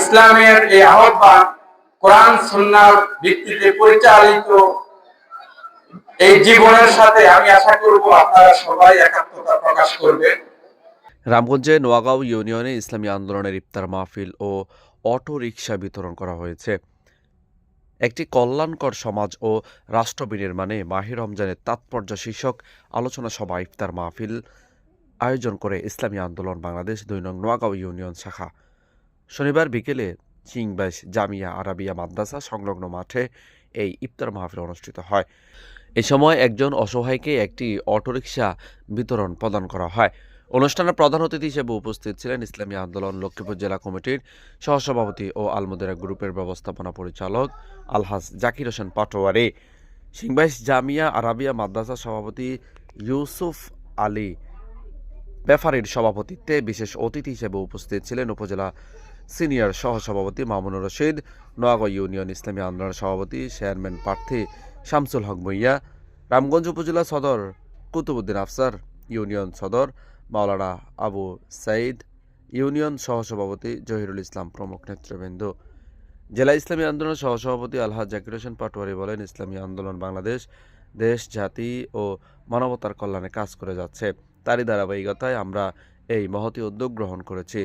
ইসলামের এই আহ্বান কোরআন সুন্নার ভিত্তিতে পরিচালিত এই জীবনের সাথে আমি আশা করব আপনারা সবাই একাত্মতা প্রকাশ করবেন। রামগঞ্জে নোয়াগাঁও ইউনিয়নে ইসলামী আন্দোলনের ইফতার মাহফিল ও অটো রিক্সা বিতরণ করা হয়েছে। একটি কল্যাণকর সমাজ ও রাষ্ট্র বিনির্মাণে মাহির রমজানের তাৎপর্য শীর্ষক আলোচনা সভা ইফতার মাহফিল আয়োজন করে ইসলামী আন্দোলন বাংলাদেশ দুই নং নোয়াগাঁও ইউনিয়ন শাখা। শনিবার বিকেলে চিংবাস জামিয়া আরাবিয়া মাদ্রাসা সংলগ্ন মাঠে এই ইফতার মাহফিল অনুষ্ঠিত হয়। এ সময় একজন অসহায়কে একটি অটোরিকশা বিতরণ প্রদান করা হয়। অনুষ্ঠানে প্রধান অতিথি হিসেবে উপস্থিত ছিলেন ইসলামী আন্দোলন লক্ষ্মীপুর জেলা কমিটির সহসভাপতি ও আলমুদেরা গ্রুপের ব্যবস্থাপনা পরিচালক আলহাজ জাকির হোসেন পাটোয়ারি। সিংবাইশ জামিয়া আরাবিয়া মাদ্রাসা সভাপতি ইউসুফ আলী বেফারির সভাপতিত্বে বিশেষ অতিথি হিসেবে উপস্থিত ছিলেন উপজেলা সিনিয়র সহসভাপতি মামুনুর রশিদ নোয়াগাঁও ইউনিয়ন ইসলামী আন্দোলনের সভাপতি চেয়ারম্যান প্রার্থী শামসুল হক ভুইয়া, রামগঞ্জ উপজেলা সদর কুতুবুদ্দিন আফসার, ইউনিয়ন সদর মাওলানা আবু সাইদ ইউনিয়ন সহসভাপতি জহিরুল ইসলাম প্রমুখ নেতৃবৃন্দ। জেলা ইসলামী আন্দোলন সহসভাপতি আলহাজ জাকির হোসেন পাটোয়ারি বলেন, ইসলামী আন্দোলন বাংলাদেশ, দেশ, জাতি ও মানবতার কল্যাণে কাজ করে যাচ্ছে। তারই ধারাবাহিকতায় আমরা এই মহতি উদ্যোগ গ্রহণ করেছি।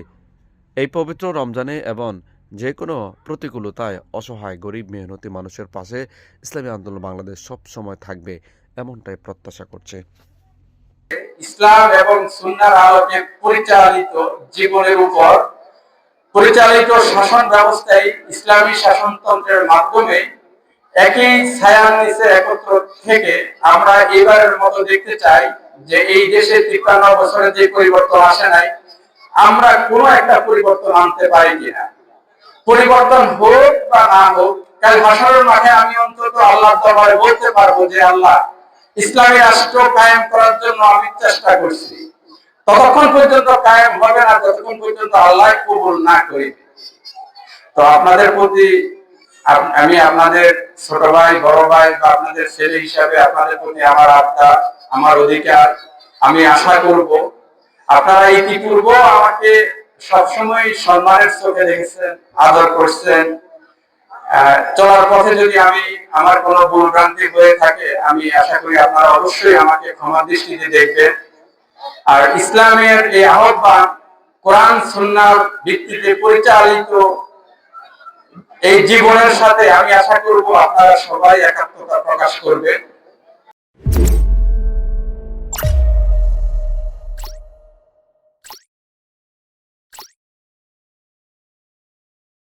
এই পবিত্র রমজানে এবং যে কোনো প্রতিকূলতায় অসহায়, গরিব, মেহনতি মানুষের পাশে ইসলামী আন্দোলন বাংলাদেশ সব সময় থাকবে এমনটাই প্রত্যাশা করছে। ইসলাম এবং সুন্নার আলোকে পরিচালিত জীবনের উপর পরিচালিত শাসন ব্যবস্থায় ইসলামী শাসনতন্ত্রের মাধ্যমে একই ছায়ার নিচে একত্র থেকে আমরা এবারের মতো দেখতে চাই যে এই দেশে তিপ্পান্ন বছরে যে পরিবর্তন আসে নাই আমরা কোনো একটা পরিবর্তন আনতে পারি কিনা? পরিবর্তন হোক বা না হোক, কাল হাসরের মাঠে আমি অন্তত আল্লাহর দরবারে বলতে পারব যে আল্লাহ, ইসলামী রাষ্ট্র কায়েম করার জন্য আমি চেষ্টা করছি। ততক্ষণ পর্যন্ত কায়েম হবে না, ততক্ষণ পর্যন্ত আল্লাহ কবুল না করিবে তো আপনাদের প্রতি আমি আপনাদের ছোট ভাই, বড় ভাই বা আপনাদের ছেলে হিসাবে আপনাদের প্রতি আমার আবদা আমার অধিকার, আমি আশা করব আপনারা ইতিপূর্ব আমাকে সবসময় সম্মানের চোখে দেখেছেন, আদর করছেন। চলার পথে যদি আমি আমার কোনো ভুল ভ্রান্তি হয়ে থাকে, আমি আশা করি আপনারা অবশ্যই আমাকে ক্ষমা দৃষ্টিতে দেখবেন। আর ইসলামের এই আহ্বান, কোরআন, সুন্নার ভিত্তিতে পরিচালিত এই জীবনের সাথে আমি আশা করব আপনারা সবাই একাত্মতা প্রকাশ করবেন।